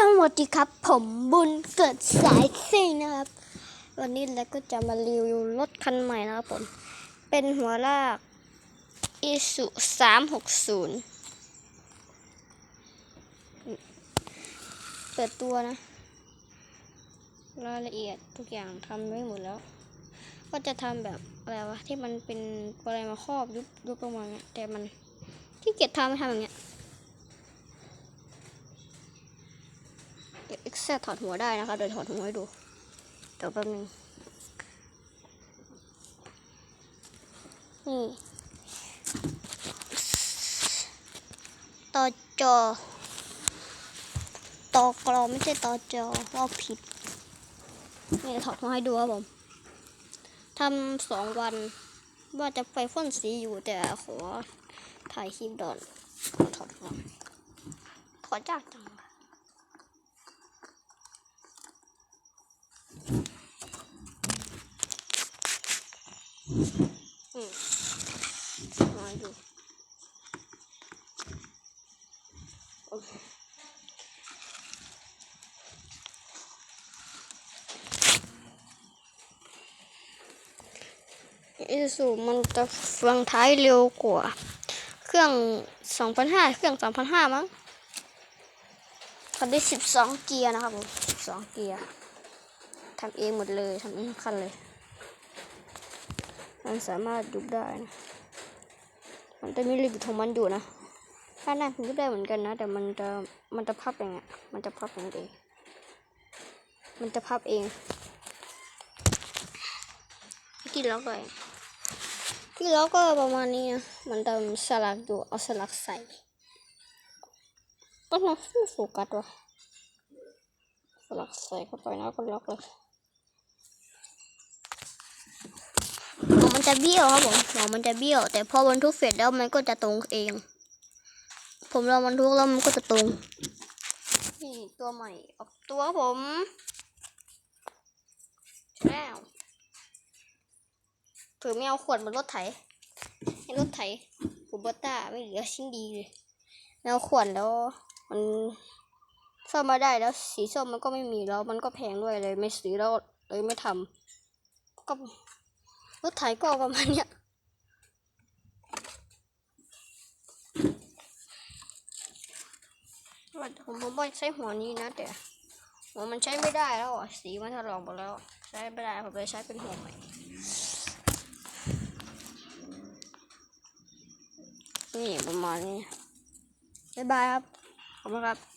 สวัสดีครับ ผมบุญเกิดสายซิ่งนะครับ วันนี้เราก็จะมารีวิวรถคันใหม่นะครับผม เป็นหัวลากอิสุสามหกศูนย์เปิดตัวนะ รายละเอียดทุกอย่างทำไว้หมดแล้ว ก็จะทำแบบอะไรวะที่มันเป็นอะไรมาครอบยุบยุบประมาณเนี้ยแต่มันที่เกียจทำไม่ทำอย่างเงี้ย เดี๋ยว Excel ถอดหัวได้นะคะเดี๋ยวถอดหัวให้ดูเดี๋ยวแป๊บนึงนี่ต่อจอต่อกรอไม่ใช่ต่อจอว่าผิดนี่ถอดหัวให้ดูครับผมทำสองวันว่าจะไปพ่นสีอยู่แต่ขอถ่ายคลิปดอน ถอดหัวถอดยากจัง อืมมาดูโอเคอิสูมันจะเฟืองท้ายเร็วกว่า เครื่อง 2,500 เครื่อง 3,500 มั้งคันได้ 12 เกียร์นะครับผม12 เกียร์ทำเองหมดเลยทำเองทั้งคันเลย มันสามารถยุบได้นะมันจะมีลิมิตของมันอยู่นะถ้านั่นยุบได้เหมือนกันนะ แต่มันจะมันจะพับอย่างเงี้ยมันจะพับอย่างเองมันจะพับเองที่ล็อกเลยที่ล็อกก็ประมาณนี้นะมันจะมีสลักอยู่เอาสลักใส่ก็นะไม่โฟกัสวะสลักใส่เข้าไปแล้วก็ล็อกเลย หัวมัน จะเบี้ยวครับผมหัวมันจะเบี้ยว แต่พอบรรทุกเสร็จแล้วมันก็จะตรงเอง ผมลองบรรทุกแล้วมันก็จะตรง นี่ตัวใหม่ออกตัวผมแล้วถือไม่เอาขวดบนรถไถให้รถไถคูเบอต้าไม่เหลือชิ้นดีเลยไม่เอาขวดแล้วมันซ่อมมาได้แล้วสีส้มมันก็ไม่มีแล้ว มันก็แพงด้วยเลย ไม่ซื้อแล้วเลยไม่ทำก็ รถไถก็ประมาณเนี้ยว่าผมผมว่าใช้หัวนี้นะแต่หัวมันใช้ไม่ได้แล้วอะสีมันถลอกหมดแล้ว ใช้ไม่ได้ผมเลยใช้เป็นหัวใหม่นี่ประมาณนี้บ๊ายบายครับ ขอบคุณครับ